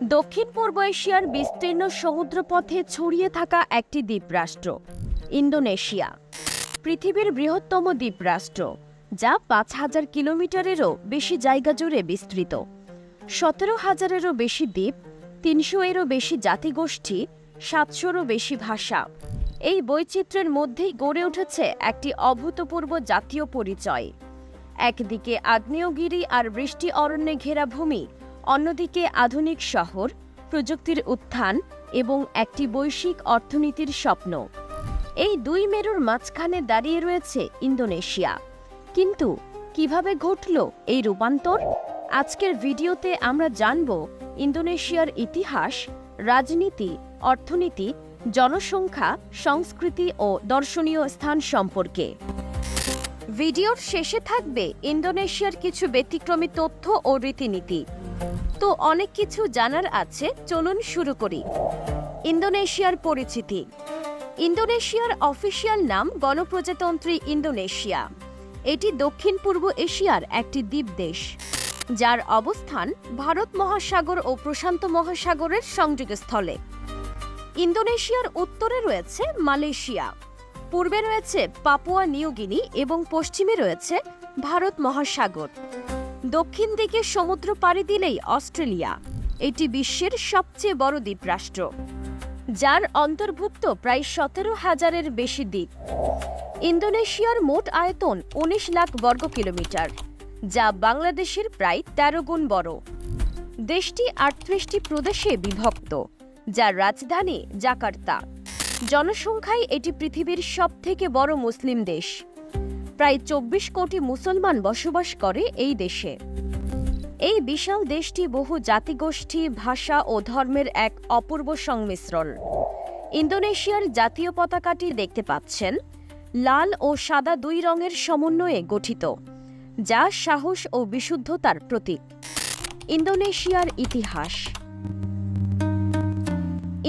দক্ষিণ পূর্ব এশিয়ার বিস্তীর্ণ সমুদ্রপথে ছড়িয়ে থাকা একটি দ্বীপরাষ্ট্র, ইন্দোনেশিয়া। পৃথিবীর বৃহত্তম দ্বীপরাষ্ট্র, যা পাঁচ হাজার কিলোমিটারেরও বেশি জায়গা জুড়ে বিস্তৃত। সতেরো হাজারেরও বেশি দ্বীপ, তিনশো এরও বেশি জাতিগোষ্ঠী, সাতশোরও বেশি ভাষা। এই বৈচিত্র্যের মধ্যেই গড়ে উঠেছে একটি অভূতপূর্ব জাতীয় পরিচয়। একদিকে আগ্নেয়গিরি আর বৃষ্টি অরণ্যে ঘেরা ভূমি অন্যদিকে আধুনিক শহর, প্রযুক্তির উত্থান এবং একটি বৈশ্বিক অর্থনীতির স্বপ্ন। এই দুই মেরুর মাঝখানে দাঁড়িয়ে রয়েছে ইন্দোনেশিয়া। কিন্তু কীভাবে ঘটল এই রূপান্তর? আজকের ভিডিওতে আমরা জানব ইন্দোনেশিয়ার ইতিহাস, রাজনীতি, অর্থনীতি, জনসংখ্যা, সংস্কৃতি ও দর্শনীয় স্থান সম্পর্কে। ভিডিওর শেষে থাকবে ইন্দোনেশিয়ার কিছু ব্যতিক্রমী তথ্য ও রীতিনীতি। তো অনেক কিছু জানার আছে, চলুন শুরু করি। ইন্দোনেশিয়ার পরিচিতি। ইন্দোনেশিয়ার অফিসিয়াল নাম গণপ্রজাতন্ত্রী ইন্দোনেশিয়া। এটি দক্ষিণ পূর্ব এশিয়ার একটি দ্বীপ দেশ, যার অবস্থান ভারত মহাসাগর ও প্রশান্ত মহাসাগরের সংযোগস্থলে। ইন্দোনেশিয়ার উত্তরে রয়েছে মালয়েশিয়া। পূর্বে রয়েছে পাপুয়া নিউগিনি এবং পশ্চিমে রয়েছে ভারত মহাসাগর। দক্ষিণ দিকে সমুদ্র পাড়ি দিলেই অস্ট্রেলিয়া, এটি বিশ্বের সবচেয়ে বড় দ্বীপরাষ্ট্র, যার অন্তর্ভুক্ত প্রায় সতেরো হাজারের বেশি দ্বীপ। ইন্দোনেশিয়ার মোট আয়তন উনিশ লাখ বর্গ কিলোমিটার, যা বাংলাদেশের প্রায় তেরো গুণ বড়। দেশটি আটত্রিশটি প্রদেশে বিভক্ত, যার রাজধানী জাকার্তা। জনসংখ্যায় এটি পৃথিবীর সবথেকে বড় মুসলিম দেশ। প্রায় চব্বিশ কোটি মুসলমান বসবাস করে এই দেশে। এই বিশাল দেশটি বহু জাতিগোষ্ঠী, ভাষা ও ধর্মের এক অপূর্ব সংমিশ্রণ। ইন্দোনেশিয়ার জাতীয় পতাকাটি দেখতে পাচ্ছেন। লাল ও সাদা দুই রঙের সমন্বয়ে গঠিত, যা সাহস ও বিশুদ্ধতার প্রতীক। ইন্দোনেশিয়ার ইতিহাস।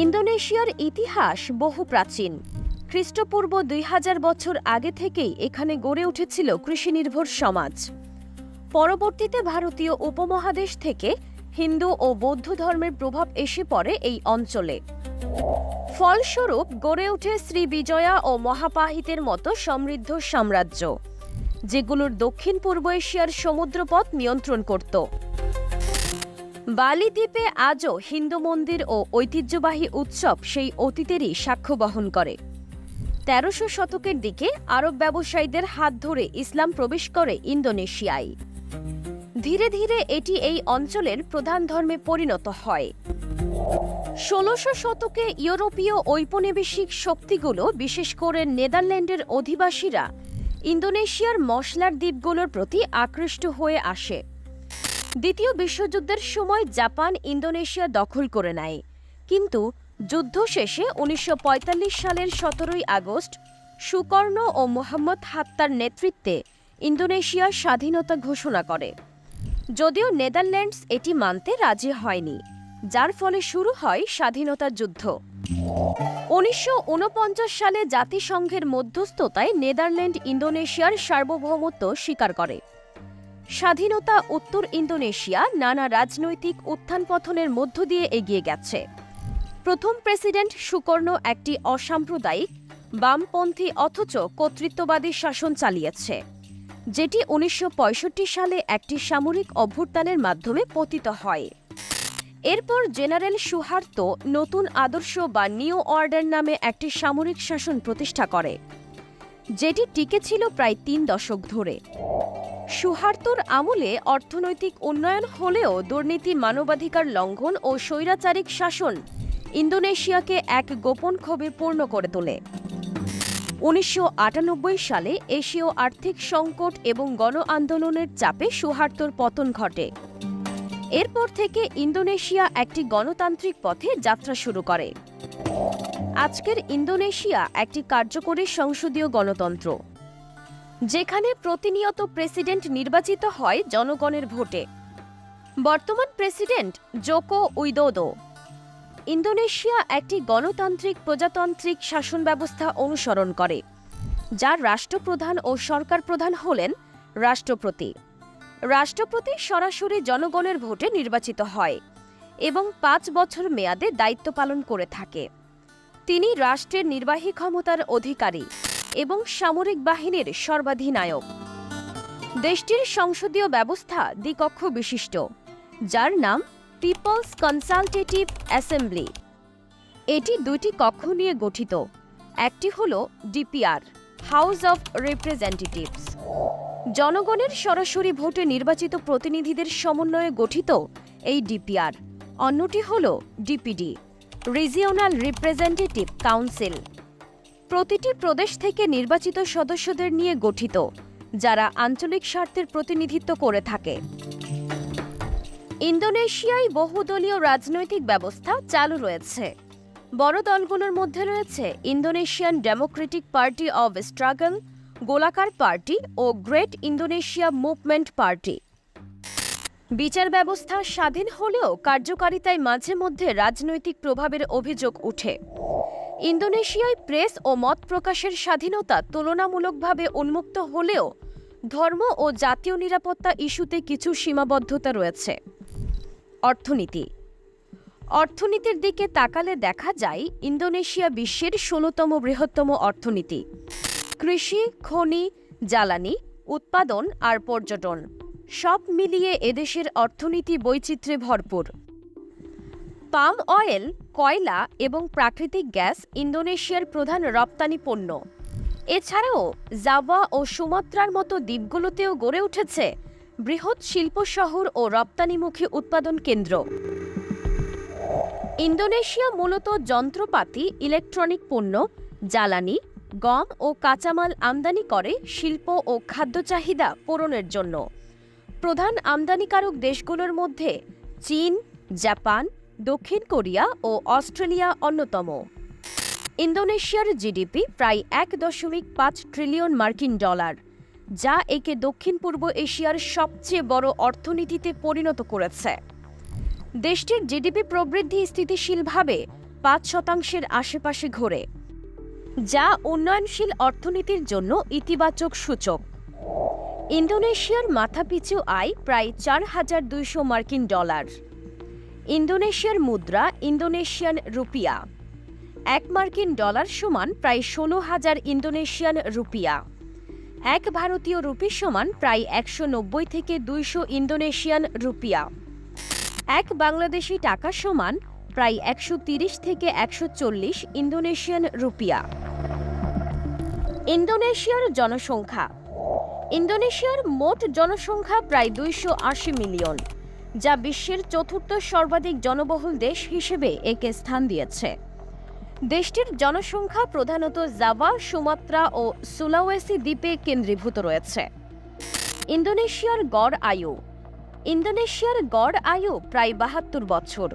ইন্দোনেশিয়ার ইতিহাস বহু প্রাচীন। খ্রিস্টপূর্ব দুই হাজার বছর আগে থেকেই এখানে গড়ে উঠেছিল কৃষিনির্ভর সমাজ। পরবর্তীতে ভারতীয় উপমহাদেশ থেকে হিন্দু ও বৌদ্ধ ধর্মের প্রভাব এসে পড়ে এই অঞ্চলে। ফলস্বরূপ, গড়ে ওঠে শ্রী বিজয়া ও মহাপাহিতের মতো সমৃদ্ধ সাম্রাজ্য, যেগুলোর দক্ষিণ পূর্ব এশিয়ার সমুদ্রপথ নিয়ন্ত্রণ করত। বালি দ্বীপে আজও হিন্দু মন্দির ও ঐতিহ্যবাহী উৎসব সেই অতীতেরই সাক্ষ্য বহন করে। তেরোশো শতকের দিকে আরব ব্যবসায়ীদের হাত ধরে ইসলাম প্রবেশ করে ইন্দোনেশিয়ায়। ধীরে ধীরে এটি এই অঞ্চলের প্রধান ধর্মে পরিণত হয়। ষোলশো শতকে ইউরোপীয় ঔপনিবেশিক শক্তিগুলো, বিশেষ করে নেদারল্যান্ডের অধিবাসীরা, ইন্দোনেশিয়ার মশলার দ্বীপগুলোর প্রতি আকৃষ্ট হয়ে আসে। দ্বিতীয় বিশ্বযুদ্ধের সময় জাপান ইন্দোনেশিয়া দখল করে নেয়। কিন্তু যুদ্ধ শেষে উনিশশো পঁয়তাল্লিশ সালের সতেরোই আগস্ট সুকর্ণ ও মোহাম্মদ হাত্তার নেতৃত্বে ইন্দোনেশিয়া স্বাধীনতা ঘোষণা করে। যদিও নেদারল্যান্ডস এটি মানতে রাজি হয়নি, যার ফলে শুরু হয় স্বাধীনতা যুদ্ধ। উনিশশো ঊনপঞ্চাশ সালে জাতিসংঘের মধ্যস্থতায় নেদারল্যান্ড ইন্দোনেশিয়ার সার্বভৌমত্ব স্বীকার করে। স্বাধীনতা উত্তর ইন্দোনেশিয়া নানা রাজনৈতিক উত্থান পতনের মধ্য দিয়ে এগিয়ে গেছে। প্রথম প্রেসিডেন্ট সুকর্ণ একটি অসাম্প্রদায়িক, বামপন্থী অথচ কর্তৃত্ববাদী শাসন চালিয়েছে, যেটি উনিশশো পঁয়ষট্টি সালে একটি সামরিক অভ্যুত্থানের মাধ্যমে পতিত হয়। এরপর জেনারেল সুহার্ত নতুন আদর্শ বা নিউ অর্ডার নামে একটি সামরিক শাসন প্রতিষ্ঠা করে, যেটি টিকে ছিল প্রায় তিন দশক ধরে। সুহার্তর আমলে অর্থনৈতিক উন্নয়ন হলেও দুর্নীতি মানবাধিকার লঙ্ঘন ও স্বৈরাচারিক শাসন ইন্দোনেশিয়াকে এক গোপন ক্ষোভে পূর্ণ করে তোলে। উনিশশো আটানব্বই সালে এশীয় আর্থিক সংকট এবং গণ আন্দোলনের চাপে সুহার্তর পতন ঘটে। এরপর থেকে ইন্দোনেশিয়া একটি গণতান্ত্রিক পথে যাত্রা শুরু করে। আজকের ইন্দোনেশিয়া একটি কার্যকরী সংসদীয় গণতন্ত্র। যেখানে প্রতিনিয়ত প্রেসিডেন্ট নির্বাচিত হয় জনগণের ভোটে। বর্তমান প্রেসিডেন্ট জোকো উইদোদো। ইন্দোনেশিয়া একটি গণতান্ত্রিক প্রজাতান্ত্রিক শাসন ব্যবস্থা অনুসরণ করে, যার রাষ্ট্রপ্রধান ও সরকার প্রধান হলেন রাষ্ট্রপতি। রাষ্ট্রপতি সরাসরি জনগণের ভোটে নির্বাচিত হয় এবং পাঁচ বছর মেয়াদে দায়িত্ব পালন করে থাকে। তিনি রাষ্ট্রের নির্বাহী ক্ষমতার অধিকারী। এবং সামরিক বাহিনীর সর্বাধিনায়ক। দেশটির সংসদীয় ব্যবস্থা দ্বিকক্ষ বিশিষ্ট, যার নাম পিপলস কনসালটেটিভ অ্যাসেম্বলি এটি দুটি কক্ষ নিয়ে গঠিত, একটি হল ডিপিআর হাউস অফ রিপ্রেজেন্টেটিভস জনগণের সরাসরি ভোটে নির্বাচিত প্রতিনিধিদের সমন্বয়ে গঠিত এই ডিপিআর, অন্যটি হল ডিপিডি রিজিওনাল রিপ্রেজেন্টেটিভ কাউন্সিল প্রতিটি প্রদেশ থেকে নির্বাচিত সদস্যদের নিয়ে গঠিত, যারা আঞ্চলিক স্বার্থের প্রতিনিধিত্ব করে থাকে। ইন্দোনেশিয়ায় বহুদলীয় রাজনৈতিক ব্যবস্থা চালু রয়েছে। বড় দলগুলোর মধ্যে রয়েছে Indonesian Democratic Party of Struggle, Golkar party O great Indonesia movement party. বিচার ব্যবস্থা স্বাধীন হলেও কার্যকারিতায় মাঝে মধ্যে রাজনৈতিক প্রভাবের অভিযোগ উঠে। ইন্দোনেশিয়ায় প্রেস ও মত প্রকাশের স্বাধীনতা তুলনামূলকভাবে উন্মুক্ত হলেও ধর্ম ও জাতীয় নিরাপত্তা ইস্যুতে কিছু সীমাবদ্ধতা রয়েছে। অর্থনীতি। অর্থনীতির দিকে তাকালে দেখা যায়, ইন্দোনেশিয়া বিশ্বের ষোলতম বৃহত্তম অর্থনীতি। কৃষি, খনি, জ্বালানি, উৎপাদন আর পর্যটন। সব মিলিয়ে এদেশের অর্থনীতি বৈচিত্র্যে ভরপুর। পাম অয়েল, কয়লা এবং প্রাকৃতিক গ্যাস ইন্দোনেশিয়ার প্রধান রপ্তানি পণ্য। এছাড়াও জাভা ও সুমাত্রার মতো দ্বীপগুলোতেও গড়ে উঠেছে বৃহৎ শিল্প শহর ও রপ্তানিমুখী উৎপাদন কেন্দ্র। ইন্দোনেশিয়া মূলত যন্ত্রপাতি, ইলেকট্রনিক পণ্য, জ্বালানি, গম ও কাঁচামাল আমদানি করে শিল্প ও খাদ্য চাহিদা পূরণের জন্য। প্রধান আমদানিকারক দেশগুলোর মধ্যে চীন, জাপান, দক্ষিণ কোরিয়া ও অস্ট্রেলিয়া অন্যতম। ইন্দোনেশিয়ার জিডিপি প্রায় এক দশমিক পাঁচ ট্রিলিয়ন মার্কিন ডলার, যা একে দক্ষিণ পূর্ব এশিয়ার সবচেয়ে বড় অর্থনীতিতে পরিণত করেছে। দেশটির জিডিপি প্রবৃদ্ধি স্থিতিশীলভাবে পাঁচ শতাংশের আশেপাশে ঘোরে, যা উন্নয়নশীল অর্থনীতির জন্য ইতিবাচক সূচক। ইন্দোনেশিয়ার মাথাপিছু আয় প্রায় চার হাজার দুইশো মার্কিন ডলার। ইন্দোনেশিয়ার মুদ্রা ইন্দোনেশিয়ান রুপিয়া। এক মার্কিন ডলার সমান প্রায় ষোলো হাজার ইন্দোনেশিয়ান রুপিয়া। এক ভারতীয় রুপি সমান প্রায় একশো নব্বই থেকে দুইশো ইন্দোনেশিয়ান রুপিয়া। এক বাংলাদেশি টাকা সমান প্রায় একশো তিরিশ থেকে একশো চল্লিশ ইন্দোনেশিয়ান রুপিয়া। ইন্দোনেশিয়ার জনসংখ্যা। ইন্দোনেশিয়ার মোট জনসংখ্যা প্রায় দুইশো আশি মিলিয়ন, যা বিশ্বের চতুর্থ সর্বাধিক জনবহুল দেশ হিসেবে একে স্থান দিয়েছে। দেশটির জনসংখ্যা প্রধানত জাভা, সুমাত্রা ও সুলাওয়েসি দ্বীপে কেন্দ্রীভূত রয়েছে। ইন্দোনেশিয়ার গড় আয়ু। ইন্দোনেশিয়ার গড় আয়ু প্রায় বাহাত্তর বছর।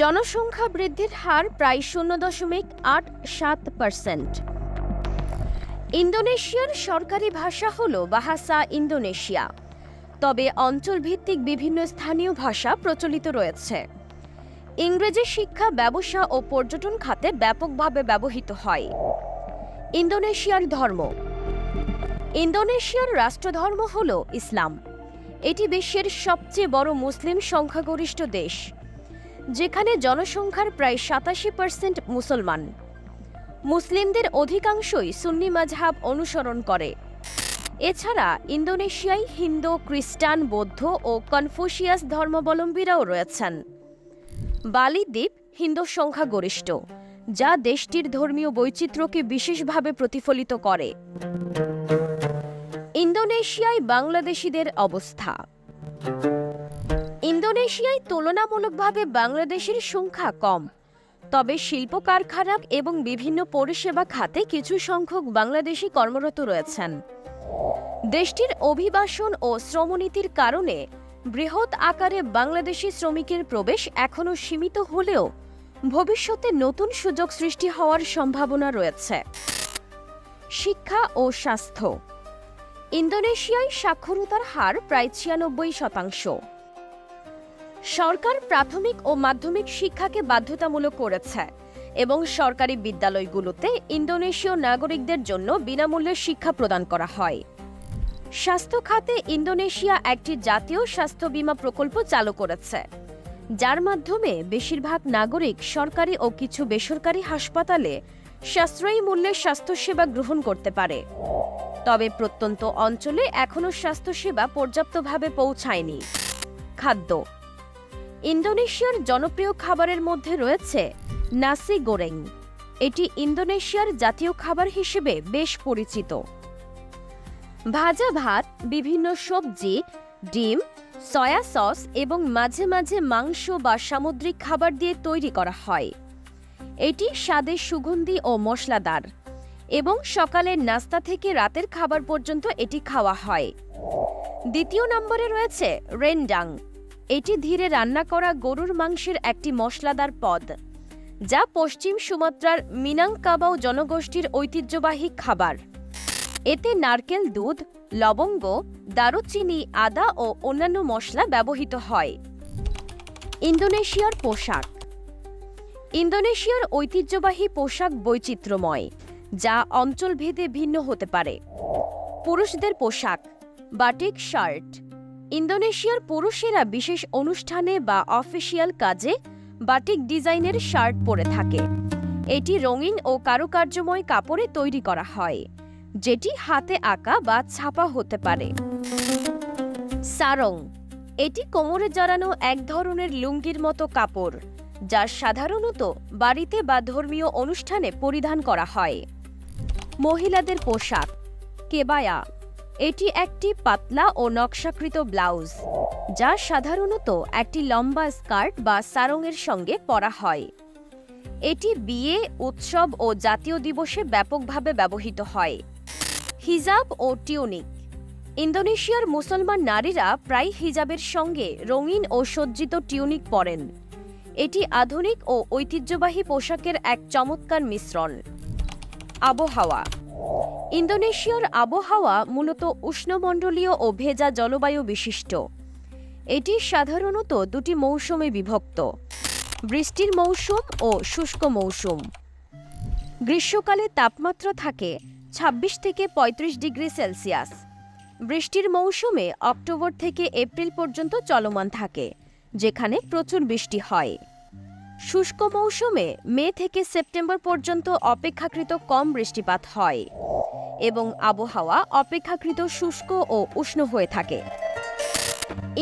জনসংখ্যা বৃদ্ধির হার প্রায় শূন্য দশমিক আট সাত পার্সেন্ট। ইন্দোনেশিয়ার সরকারি ভাষা হল বাহাসা ইন্দোনেশিয়া। তবে অঞ্চলভিত্তিক বিভিন্ন স্থানীয় ভাষা প্রচলিত রয়েছে। ইংরেজি শিক্ষা, ব্যবসা ও পর্যটন খাতে ব্যাপকভাবে ব্যবহৃত হয়। ইন্দোনেশিয়ার ধর্ম। ইন্দোনেশিয়ার রাষ্ট্রধর্ম হল ইসলাম। এটি বিশ্বের সবচেয়ে বড় মুসলিম সংখ্যাগরিষ্ঠ দেশ, যেখানে জনসংখ্যার প্রায় সাতাশি পার্সেন্ট মুসলমান। মুসলিমদের অধিকাংশই সুন্নি মাঝহাব অনুসরণ করে। এছাড়া ইন্দোনেশিয়ায় হিন্দু, খ্রিস্টান, বৌদ্ধ ও কনফুসিয়াস ধর্মাবলম্বীরাও রয়েছেন। বালি দ্বীপ হিন্দু সংখ্যাগরিষ্ঠ, যা দেশটির ধর্মীয় বৈচিত্র্যকে বিশেষভাবে প্রতিফলিত করে। ইন্দোনেশিয়ায় বাংলাদেশিদের অবস্থা। ইন্দোনেশিয়ায় তুলনামূলকভাবে বাংলাদেশের সংখ্যা কম। তবে শিল্প কারখানা এবং বিভিন্ন পরিষেবা খাতে কিছু সংখ্যক বাংলাদেশি কর্মরত রয়েছেন। দেশটির অভিবাসন ও শ্রমনীতির কারণে বৃহৎ আকারে বাংলাদেশি শ্রমিকের প্রবেশ এখনও সীমিত হলেও ভবিষ্যতে নতুন সুযোগ সৃষ্টি হওয়ার সম্ভাবনা রয়েছে। শিক্ষা ও স্বাস্থ্য। ইন্দোনেশিয়ায় সাক্ষরতার হার প্রায় ছিয়ানব্বই শতাংশ। সরকার প্রাথমিক ও মাধ্যমিক শিক্ষাকে বাধ্যতামূলক করেছে এবং সরকারি বিদ্যালয়গুলোতে ইন্দোনেশীয় নাগরিকদের জন্য বিনামূল্যে শিক্ষা প্রদান করা হয়। স্বাস্থ্য খাতে ইন্দোনেশিয়া একটি জাতীয় স্বাস্থ্য বীমা প্রকল্প চালু করেছে, যার মাধ্যমে বেশিরভাগ নাগরিক সরকারি ও কিছু বেসরকারি হাসপাতালে সাশ্রয়ী মূল্যে স্বাস্থ্যসেবা গ্রহণ করতে পারে। তবে প্রত্যন্ত অঞ্চলে এখনও স্বাস্থ্যসেবা পর্যাপ্তভাবে পৌঁছায়নি। খাদ্য ইন্দোনেশিয়ার জনপ্রিয় খাবারের মধ্যে রয়েছে নাসি গোরেং। এটি ইন্দোনেশিয়ার জাতীয় খাবার হিসেবে বেশ পরিচিত। ভাজা ভাত, বিভিন্ন সবজি, ডিম, সয়া সস এবং মাঝে মাঝে মাংস বা সামুদ্রিক খাবার দিয়ে তৈরি করা হয়। এটি স্বাদে সুগন্ধি ও মশলাদার এবং সকালের নাস্তা থেকে রাতের খাবার পর্যন্ত এটি খাওয়া হয়। দ্বিতীয় নম্বরে রয়েছে রেন্ডাং। এটি ধীরে রান্না করা গরুর মাংসের একটি মশলাদার পদ, যা পশ্চিম সুমাত্রার মিনাংকাবাও জনগোষ্ঠীর ঐতিহ্যবাহী খাবার। এতে নারকেল দুধ, লবঙ্গ, দারুচিনি, আদা ও অন্যান্য মশলা ব্যবহৃত হয়। ইন্দোনেশিয়ার পোশাক। ইন্দোনেশিয়ার ঐতিহ্যবাহী পোশাক বৈচিত্র্যময়, যা অঞ্চলভেদে ভিন্ন হতে পারে। পুরুষদের পোশাক, বাটিক, শার্ট ইন্দোনেশিয়ার পুরুষেরা বিশেষ অনুষ্ঠানে বা অফিসিয়াল কাজে বাটিক ডিজাইনের শার্ট পরে থাকে। এটি রঙিন ও কারুকার্যময় কাপড়ে তৈরি করা হয়, যেটি হাতে আঁকা বা ছাপা হতে পারে। সারং, এটি কোমরে জড়ানো এক ধরনের লুঙ্গির মতো কাপড়, যা সাধারণত বাড়িতে বা ধর্মীয় অনুষ্ঠানে পরিধান করা হয়। মহিলাদের পোশাক, কেবায়া এটি একটি পাতলা ও নকশাকৃত ব্লাউজ, যা সাধারণত একটি লম্বা স্কার্ট বা সারংয়ের সঙ্গে পরা হয়। এটি বিয়ে, উৎসব ও জাতীয় দিবসে ব্যাপকভাবে ব্যবহৃত হয়। হিজাব ও টিউনিক। ইন্দোনেশিয়ার মুসলমান নারীরা প্রায় হিজাবের সঙ্গে রঙিন ও সজ্জিত টিউনিক পরেন। এটি আধুনিক ও ঐতিহ্যবাহী পোশাকের এক চমৎকার মিশ্রণ। আবহাওয়া। ইন্দোনেশিয়ার আবহাওয়া মূলত উষ্ণমণ্ডলীয় ও ভেজা জলবায়ু বিশিষ্ট। এটি সাধারণত দুটি মৌসুমে বিভক্ত, বৃষ্টির মৌসুম ও শুষ্ক মৌসুম। গ্রীষ্মকালে তাপমাত্রা থাকে ২৬ থেকে ৩৫ ডিগ্রি সেলসিয়াস। বৃষ্টির মৌসুমে অক্টোবর থেকে এপ্রিল পর্যন্ত চলমান থাকে, যেখানে প্রচুর বৃষ্টি হয়। শুষ্ক মৌসুমে মে থেকে সেপ্টেম্বর পর্যন্ত অপেক্ষাকৃত কম বৃষ্টিপাত হয় এবং আবহাওয়া অপেক্ষাকৃত শুষ্ক ও উষ্ণ হয়ে থাকে।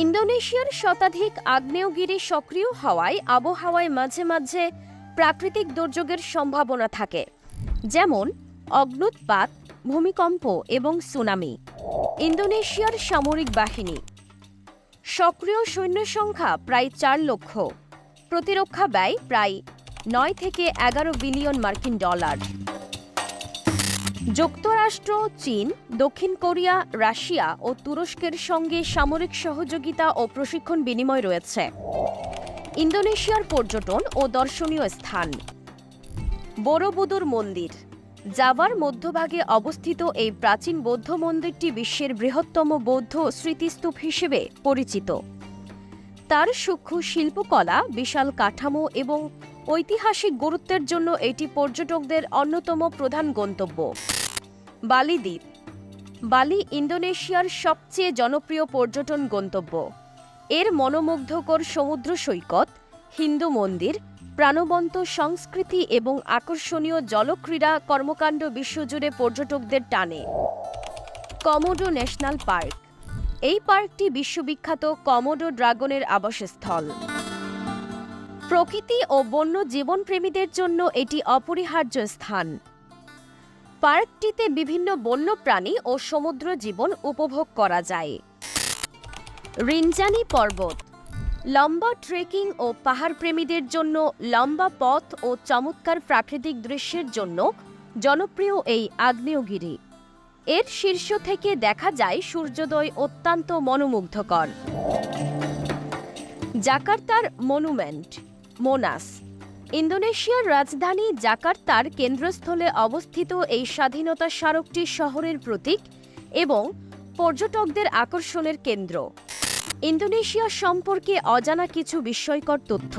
ইন্দোনেশিয়ার শতাধিক আগ্নেয়গিরি সক্রিয় হওয়ায় আবহাওয়ায় মাঝে মাঝে প্রাকৃতিক দুর্যোগের সম্ভাবনা থাকে, যেমন অগ্নুৎপাত, ভূমিকম্প এবং সুনামি। ইন্দোনেশিয়ার সামরিক বাহিনী সক্রিয় সৈন্য সংখ্যা প্রায় চার লক্ষ। প্রতিরক্ষা ব্যয় প্রায় নয় থেকে এগারো বিলিয়ন মার্কিন ডলার। যুক্তরাষ্ট্র, চীন, দক্ষিণ কোরিয়া, রাশিয়া ও তুরস্কের সঙ্গে সামরিক সহযোগিতা ও প্রশিক্ষণ বিনিময় রয়েছে। ইন্দোনেশিয়ার পর্যটন ও দর্শনীয় স্থান। বড়বুদুর মন্দির। জাভার মধ্যভাগে অবস্থিত এই প্রাচীন বৌদ্ধ মন্দিরটি বিশ্বের বৃহত্তম বৌদ্ধ স্মৃতিস্তূপ হিসেবে পরিচিত। তার সূক্ষ্ম শিল্পকলা, বিশাল কাঠামো এবং ঐতিহাসিক গুরুত্বের জন্য এটি পর্যটকদের অন্যতম প্রধান গন্তব্য। বালি দ্বীপ। বালি ইন্দোনেশিয়ার সবচেয়ে জনপ্রিয় পর্যটন গন্তব্য। এর মনোমুগ্ধকর সমুদ্র সৈকত, হিন্দু মন্দির, প্রাণবন্ত সংস্কৃতি এবং আকর্ষণীয় জলক্রীড়া কর্মকাণ্ড বিশ্বজুড়ে পর্যটকদের টানে। Komodo National Park. এই পার্কটি বিশ্ববিখ্যাত কমোডো ড্রাগনের আবাসস্থল। প্রকৃতি ও বন্য জীবনপ্রেমীদের জন্য এটি অপরিহার্য স্থান। পার্কটিতে বিভিন্ন বন্যপ্রাণী ও সমুদ্র জীবন উপভোগ করা যায়। রিনজানি পর্বত। লম্বা ট্রেকিং ও পাহাড় প্রেমীদের জন্য লম্বা পথ ও চমৎকার প্রাকৃতিক দৃশ্যের জন্য জনপ্রিয় এই আগ্নেয়গিরি। এর শীর্ষ থেকে দেখা যায় সূর্যোদয় অত্যন্ত মনোমুগ্ধকর। জাকার্তার মনুমেন্ট, মোনাস। ইন্দোনেশিয়ার রাজধানী জাকার্তার কেন্দ্রস্থলে অবস্থিত এই স্বাধীনতা স্মারকটি শহরের প্রতীক এবং পর্যটকদের আকর্ষণের কেন্দ্র। ইন্দোনেশিয়া সম্পর্কে অজানা কিছু বিস্ময়কর তথ্য।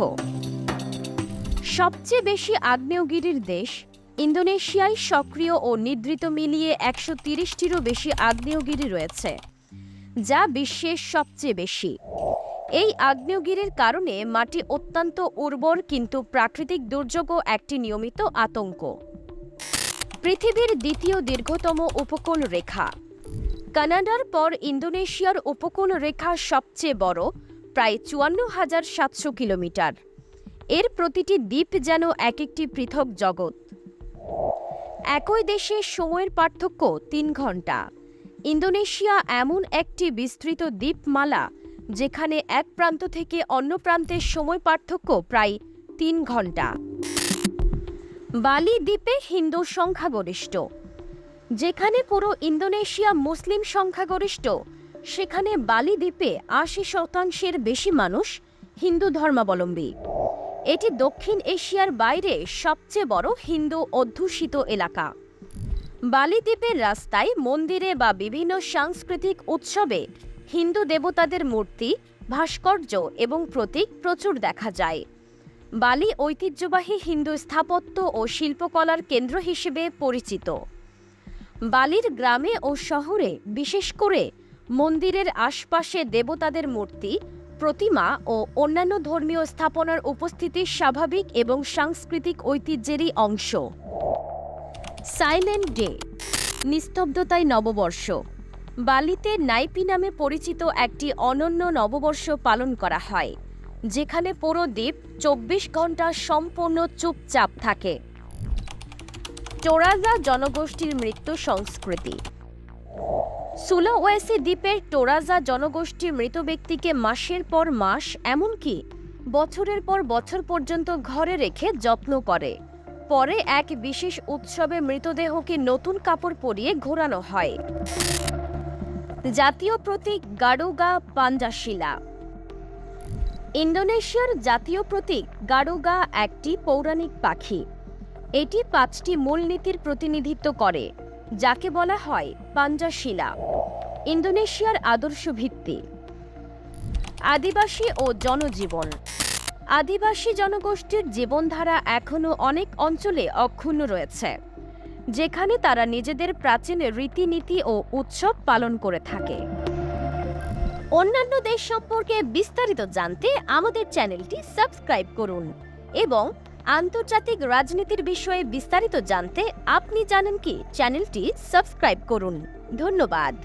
সবচেয়ে বেশি আগ্নেয়গিরির দেশ ইন্দোনেশিয়ায় সক্রিয় ও নিদ্রিত মিলিয়ে একশো তিরিশটিরও বেশি আগ্নেয়গিরি রয়েছে, যা বিশ্বের সবচেয়ে বেশি। এই আগ্নেয়গিরির কারণে মাটি অত্যন্ত উর্বর কিন্তু প্রাকৃতিক দুর্যোগও একটি নিয়মিত আতঙ্ক। পৃথিবীর দ্বিতীয় দীর্ঘতম উপকূল রেখা। কানাডার পর ইন্দোনেশিয়ার উপকূল রেখা সবচেয়ে বড়, প্রায় চুয়ান্ন হাজার সাতশো কিলোমিটার। এর প্রতিটি দ্বীপ যেন এক একটি পৃথক জগৎ। একই দেশে সময়ের পার্থক্য তিন ঘণ্টা। ইন্দোনেশিয়া এমন একটি বিস্তৃত দ্বীপমালা, যেখানে এক প্রান্ত থেকে অন্য প্রান্তের সময় পার্থক্য প্রায় তিন ঘণ্টা। বালি দ্বীপে হিন্দু সংখ্যাগরিষ্ঠ। যেখানে পুরো ইন্দোনেশিয়া মুসলিম সংখ্যাগরিষ্ঠ, সেখানে বালি দ্বীপে আশি শতাংশের বেশি মানুষ হিন্দু ধর্মাবলম্বী। এটি দক্ষিণ এশিয়ার বাইরে সবচেয়ে বড় হিন্দু অধ্যুষিত এলাকা। বালিদ্বীপের রাস্তায় মন্দিরে বা বিভিন্ন সাংস্কৃতিক উৎসবে হিন্দু দেবতাদের মূর্তি, ভাস্কর্য এবং প্রতীক প্রচুর দেখা যায়। বালি ঐতিহ্যবাহী হিন্দু স্থাপত্য ও শিল্পকলার কেন্দ্র হিসেবে পরিচিত। বালির গ্রামে ও শহরে বিশেষ করে মন্দিরের আশপাশে দেবতাদের মূর্তি প্রতিমা ও অন্যান্য ধর্মীয় স্থাপনার উপস্থিতি স্বাভাবিক এবং সাংস্কৃতিক ঐতিহ্যেরই অংশ। সাইলেন্ট ডে, নিস্তব্ধতায় নববর্ষ। বালিতে নাইপি নামে পরিচিত একটি অনন্য নববর্ষ পালন করা হয়, যেখানে পুরো দ্বীপ চব্বিশ ঘণ্টা সম্পূর্ণ চুপচাপ থাকে। চোরাজা জনগোষ্ঠীর মৃত্যু সংস্কৃতি। সুলাওয়েসি দ্বীপের টোরাজা জনগোষ্ঠী মৃত ব্যক্তিকে মাসের পর মাস, এমনকি বছরের পর বছর পর্যন্ত ঘরে রেখে যত্ন করে। পরে এক বিশেষ উৎসবে মৃতদেহকে নতুন কাপড় পরিয়ে ঘোরানো হয়। জাতীয় প্রতীক গাডুগা পাঞ্জাশিলা। ইন্দোনেশিয়ার জাতীয় প্রতীক গাডুগা একটি পৌরাণিক পাখি। এটি পাঁচটি মূলনীতির প্রতিনিধিত্ব করে, যাকে বলা হয় পাঞ্জাশিলা। ইন্দোনেশিয়ার আদর্শ ভিত্তি। আদিবাসী ও জনজীবন। আদিবাসী জনগোষ্ঠীর জীবনধারা এখনও অনেক অঞ্চলে অক্ষুণ্ণ রয়েছে, যেখানে তারা নিজেদের প্রাচীন রীতিনীতি ও উৎসব পালন করে থাকে। অন্যান্য দেশ সম্পর্কে বিস্তারিত জানতে আমাদের চ্যানেলটি সাবস্ক্রাইব করুন এবং আন্তর্জাতিক রাজনীতির বিষয়ে বিস্তারিত জানতে আপনি জানেন কি? চ্যানেলটি সাবস্ক্রাইব করুন। ধন্যবাদ।